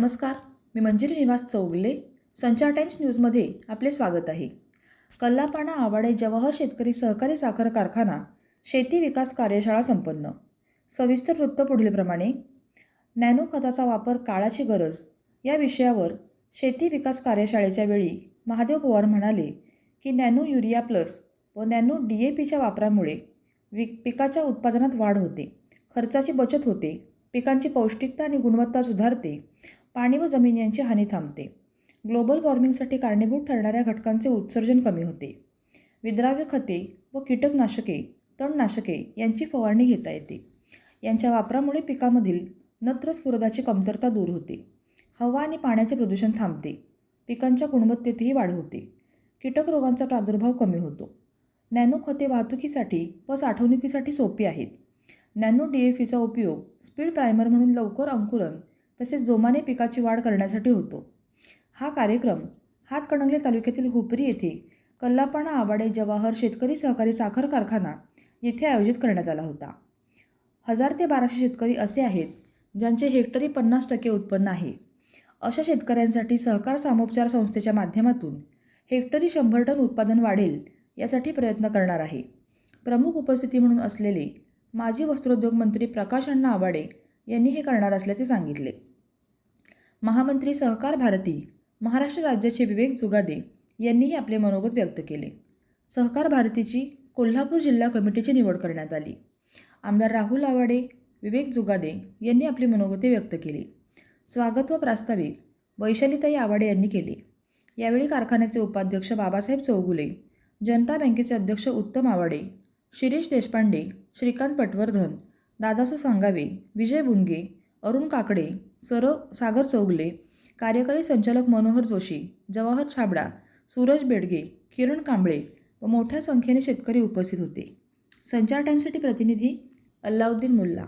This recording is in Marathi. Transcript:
नमस्कार मी मंजिरी निवास चौगले संचार टाइम्स न्यूजमध्ये आपले स्वागत आहे. कल्लापाणा आवाडे जवाहर शेतकरी सहकारी साखर कारखाना शेती विकास कार्यशाळा संपन्न. सविस्तर वृत्त पुढीलप्रमाणे नॅनो खताचा वापर काळाची गरज या विषयावर शेती विकास कार्यशाळेच्या वेळी महादेव पवार म्हणाले की नॅनो युरिया प्लस व नॅनो डी ए पीच्या वापरामुळे वि पिकाच्या उत्पादनात वाढ होते खर्चाची बचत होते पिकांची पौष्टिकता आणि गुणवत्ता सुधारते पाणी व जमीन यांची हानी थांबते. ग्लोबल वॉर्मिंगसाठी कारणीभूत ठरणाऱ्या घटकांचे उत्सर्जन कमी होते. विद्राव्य खते व कीटकनाशके तणनाशके यांची फवारणी घेता येते. यांच्या वापरामुळे पिकामधील नत्र स्फुरदाची कमतरता दूर होते. हवा आणि पाण्याचे प्रदूषण थांबते. पिकांच्या गुणवत्तेतही वाढ होते. कीटक रोगांचा प्रादुर्भाव कमी होतो. नॅनो खते वाहतुकीसाठी व साठवणुकीसाठी सोपी आहेत. नॅनो डी एफ ईचा उपयोग स्पीड प्रायमर म्हणून लवकर अंकुरण तसेच जोमाने पिकाची वाढ करण्यासाठी होतो. हा कार्यक्रम हातकणंगले तालुक्यातील हुपरी येथे कल्लापाणा आवाडे जवाहर शेतकरी सहकारी साखर कारखाना येथे आयोजित करण्यात आला होता. हजार ते बाराशे शेतकरी असे आहेत ज्यांचे हेक्टरी पन्नास टक्के उत्पन्न आहे. अशा शेतकऱ्यांसाठी सहकार सामोपचार संस्थेच्या माध्यमातून हेक्टरी शंभर टन उत्पादन वाढेल यासाठी प्रयत्न करणार आहे. प्रमुख उपस्थिती म्हणून असलेले माजी वस्त्रोद्योग मंत्री प्रकाश अण्णा आवाडे यांनी हे करणार असल्याचे सांगितले. महामंत्री सहकार भारती महाराष्ट्र राज्याचे विवेक जुगादे यांनीही आपले मनोगत व्यक्त केले. सहकार भारतीची कोल्हापूर जिल्हा कमिटीची निवड करण्यात आली. आमदार राहुल आवाडे विवेक जुगादे यांनी आपली मनोगते व्यक्त केली. स्वागत व प्रास्ताविक वैशालीताई आवाडे यांनी केले. यावेळी कारखान्याचे उपाध्यक्ष बाबासाहेब चौगुले जनता बँकेचे अध्यक्ष उत्तम आवाडे शिरीष देशपांडे श्रीकांत पटवर्धन दादासू सांगावे विजय बुंगे अरुण काकडे सर सागर चौगले कार्यकारी संचालक मनोहर जोशी जवाहर छाबडा सूरज बेडगे किरण कांबळे व मोठ्या संख्येने शेतकरी उपस्थित होते. संचार टाईमसाठी प्रतिनिधी अल्लाउद्दीन मुल्ला.